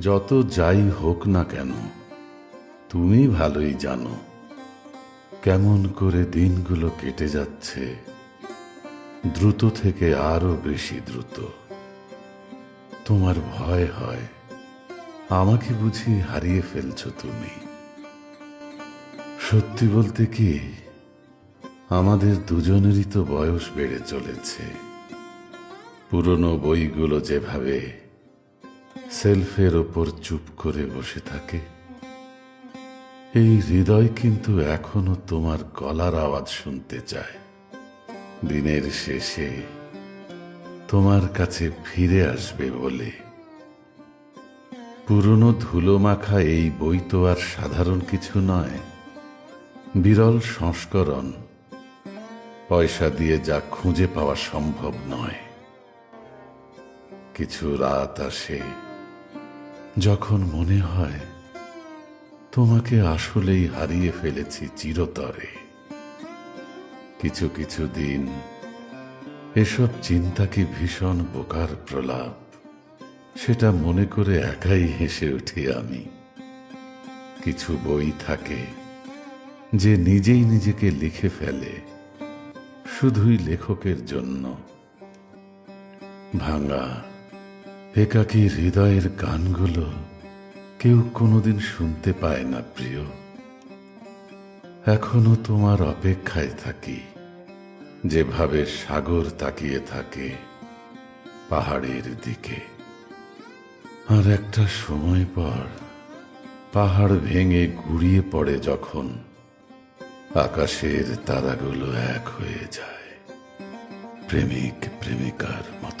যত যাই হোক না কেন, তুমি ভালোই জানো কেমন করে দিনগুলো কেটে যাচ্ছে। দ্রুত থেকে আরও বেশি দ্রুত। তোমার ভয় হয়, আমাকে বুঝি হারিয়ে ফেলছো তুমি। সত্যি বলতে কি, আমাদের দুজনেরই তো বয়স বেড়ে চলেছে। পুরনো বইগুলো যেভাবে সেলফের ওপর চুপ করে বসে থাকে। এই হৃদয় কিন্তু এখনও তোমার গলার আওয়াজ শুনতে চায়। দিনের শেষে তোমার কাছে ফিরে আসবে বলে। পুরনো ধুলো মাখা এই বই তো আর সাধারণ কিছু নয়। বিরল সংস্করণ। পয়সা দিয়ে যা খুঁজে পাওয়া সম্ভব নয়। কিছু রাত আসে। যখন মনে হয়, তোমাকে আসলেই হারিয়ে ফেলেছি চিরতরে। কিছু কিছু দিন এসব চিন্তা কি ভীষণ বোকার প্রলাপ, সেটা মনে করে একাই হেসে উঠি আমি। কিছু বই থাকে যে নিজেই নিজেকে লিখে ফেলে, শুধুই লেখকের জন্য। ভাঙা একাকী হৃদয়ের গানগুলো কেউ কোনোদিন শুনতে পায় না, প্রিয়। এখনও তোমার অপেক্ষায় থাকি, যেভাবে সাগর তাকিয়ে থাকে পাহাড়ের দিকে। আর একটা সময় পর পাহাড় ভেঙে গুড়িয়ে পড়ে যখন আকাশের তারাগুলো এক হয়ে যায়, প্রেমিক প্রেমিকার মতো।